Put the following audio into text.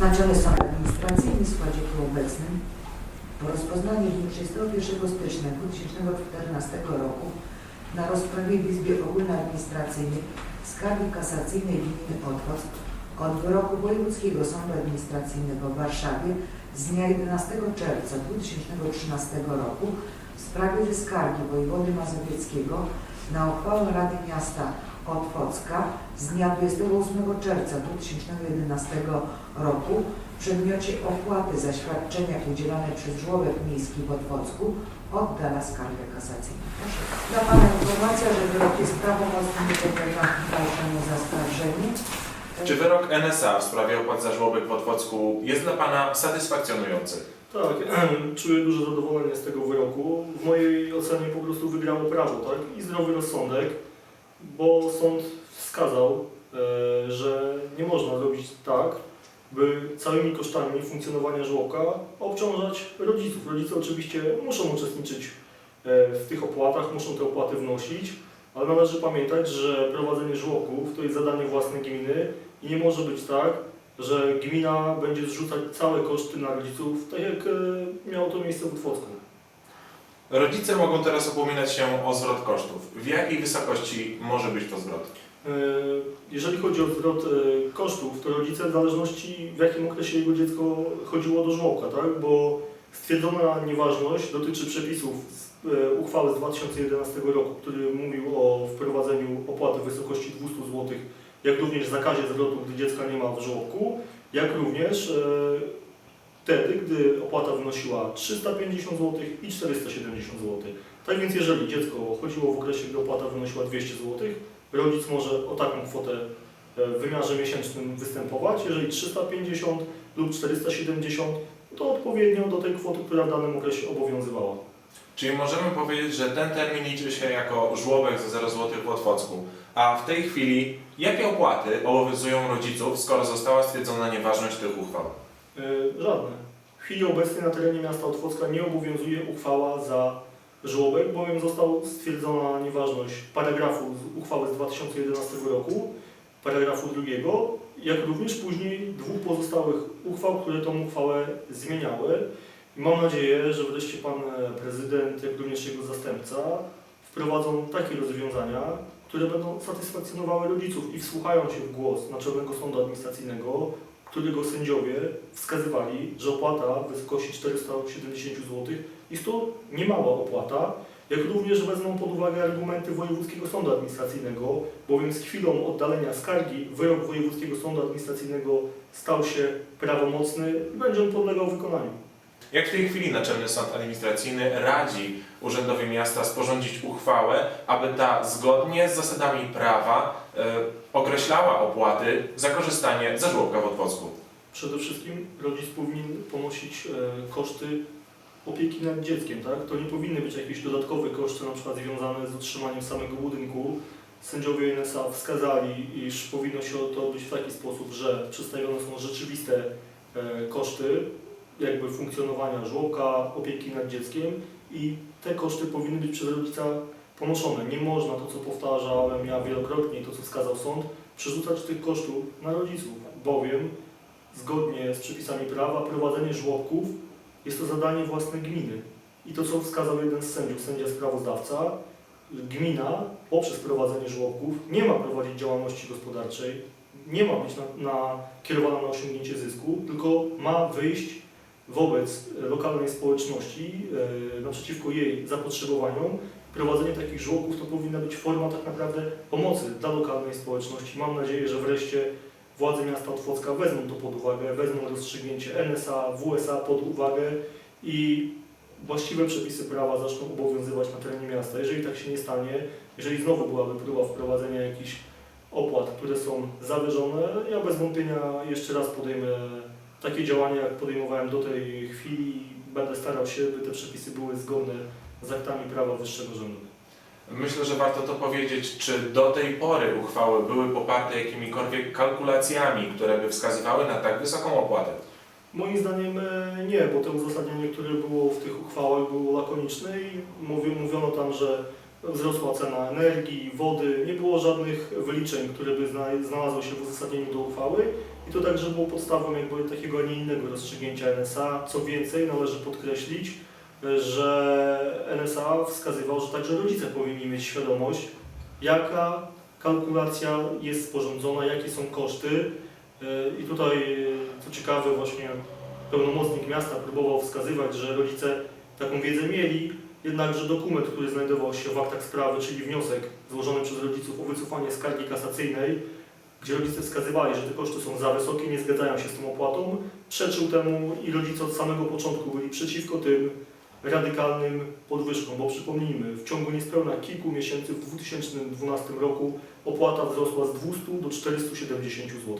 Naczelny Sąd Administracyjny w składzie obecnym. Po rozpoznaniu w dniu 31 stycznia 2014 roku na rozprawie w Izbie Ogólnoadministracyjnej skargi kasacyjnej gminy Otwock od wyroku Wojewódzkiego Sądu Administracyjnego w Warszawie z dnia 11 czerwca 2013 roku w sprawie skargi wojewody mazowieckiego na uchwałę Rady Miasta Otwocka z dnia 28 czerwca 2011 roku w przedmiocie opłaty za świadczenia udzielane przez żłobek miejski w Otwocku oddala skargę kasacyjną. Proszę. Dla Pana informacja, że wyrok jest prawomocny, nie podlega dalszemu zaskarżeniu. Czy wyrok NSA w sprawie opłat za żłobek w Otwocku jest dla Pana satysfakcjonujący? Tak, czuję duże zadowolenie z tego wyroku. W mojej ocenie po prostu wygrało prawo, tak? I zdrowy rozsądek, bo sąd wskazał, e, że nie można zrobić tak, by całymi kosztami funkcjonowania żłobka obciążać rodziców. Rodzice oczywiście muszą uczestniczyć e, w tych opłatach, muszą te opłaty wnosić, ale należy pamiętać, że prowadzenie żłobków to jest zadanie własne gminy i nie może być tak, że gmina będzie zrzucać całe koszty na rodziców, tak jak e, miało to miejsce w Otwocku. Rodzice mogą teraz upominać się o zwrot kosztów. W jakiej wysokości może być to zwrot? E, Jeżeli chodzi o zwrot e, kosztów, to rodzice w zależności w jakim okresie jego dziecko chodziło do żłobka, tak? bo stwierdzona nieważność dotyczy przepisów uchwały z 2011 roku, który mówił o wprowadzeniu opłaty w wysokości 200 zł, jak również zakazie zwrotu, gdy dziecka nie ma w żłobku, jak również e, wtedy, gdy opłata wynosiła 350 zł i 470 zł. Tak więc jeżeli dziecko chodziło w okresie, gdy opłata wynosiła 200 zł, rodzic może o taką kwotę e, w wymiarze miesięcznym występować. Jeżeli 350 lub 470, to odpowiednio do tej kwoty, która w danym okresie obowiązywała. Czyli możemy powiedzieć, że ten termin liczy się jako żłobek za 0 zł w Otwocku. A w tej chwili jakie opłaty obowiązują rodziców, skoro została stwierdzona nieważność tych uchwał? E, Żadne. W chwili obecnej na terenie miasta Otwocka nie obowiązuje uchwała za żłobek, bowiem została stwierdzona nieważność paragrafu z uchwały z 2011 roku, paragrafu drugiego, jak również później dwóch pozostałych uchwał, które tą uchwałę zmieniały. I mam nadzieję, że wreszcie pan e, prezydent, jak również jego zastępca wprowadzą takie rozwiązania, które będą satysfakcjonowały rodziców i wsłuchają się w głos Naczelnego Sądu Administracyjnego, którego sędziowie wskazywali, że opłata w wysokości 470 zł jest to niemała opłata, jak również wezmą pod uwagę argumenty Wojewódzkiego Sądu Administracyjnego, bowiem z chwilą oddalenia skargi wyrok Wojewódzkiego Sądu Administracyjnego stał się prawomocny i będzie on podlegał wykonaniu. Jak w tej chwili Naczelny Sąd Administracyjny radzi Urzędowi Miasta sporządzić uchwałę, aby ta zgodnie z zasadami prawa e, określała opłaty za korzystanie ze żłobka w Otwocku? Przede wszystkim rodzic powinien ponosić e, koszty opieki nad dzieckiem, tak? To nie powinny być jakieś dodatkowe koszty, na przykład związane z utrzymaniem samego budynku. Sędziowie NSA wskazali, iż powinno się to odbyć w taki sposób, że przedstawione są rzeczywiste e, koszty jakby funkcjonowania żłobka, opieki nad dzieckiem i te koszty powinny być przez rodzica ponoszone. Nie można, to co powtarzałem ja wielokrotnie to co wskazał sąd, przerzucać tych kosztów na rodziców, bowiem zgodnie z przepisami prawa prowadzenie żłobków jest to zadanie własne gminy. I to, co wskazał jeden z sędziów, sędzia sprawozdawca, gmina poprzez prowadzenie żłobków nie ma prowadzić działalności gospodarczej, nie ma być na, na, kierowana na osiągnięcie zysku, tylko ma wyjść wobec lokalnej społeczności, e, naprzeciwko jej zapotrzebowaniom. Prowadzenie takich żłobków to powinna być forma tak naprawdę pomocy dla lokalnej społeczności. Mam nadzieję, że wreszcie władze miasta Otwocka wezmą to pod uwagę, wezmą rozstrzygnięcie NSA, WSA pod uwagę i właściwe przepisy prawa zaczną obowiązywać na terenie miasta. Jeżeli tak się nie stanie, jeżeli znowu byłaby próba wprowadzenia jakichś opłat, które są zawyżone, ja bez wątpienia jeszcze raz podejmę takie działania, jak podejmowałem do tej chwili. Będę starał się, by te przepisy były zgodne z aktami prawa wyższego rzędu. Myślę, że warto to powiedzieć, czy do tej pory uchwały były poparte jakimikolwiek kalkulacjami, które by wskazywały na tak wysoką opłatę? Moim zdaniem e, nie, bo to uzasadnienie, które było w tych uchwałach było lakoniczne i mówi, mówiono tam, że wzrosła cena energii, wody, nie było żadnych wyliczeń, które by zna- znalazły się w uzasadnieniu do uchwały I to także było podstawą jakby takiego, a nie innego rozstrzygnięcia NSA. Co więcej, należy podkreślić, że NSA wskazywał, że także rodzice powinni mieć świadomość, jaka kalkulacja jest sporządzona, jakie są koszty. I tutaj, co ciekawe, właśnie pełnomocnik miasta próbował wskazywać, że rodzice taką wiedzę mieli, jednakże dokument, który znajdował się w aktach sprawy, czyli wniosek złożony przez rodziców o wycofanie skargi kasacyjnej, gdzie rodzice wskazywali, że te koszty są za wysokie, nie zgadzają się z tą opłatą, przeczył temu i rodzice od samego początku byli przeciwko tym radykalnym podwyżkom, bo przypomnijmy, w ciągu niespełna kilku miesięcy w 2012 roku opłata wzrosła z 200 do 470 zł.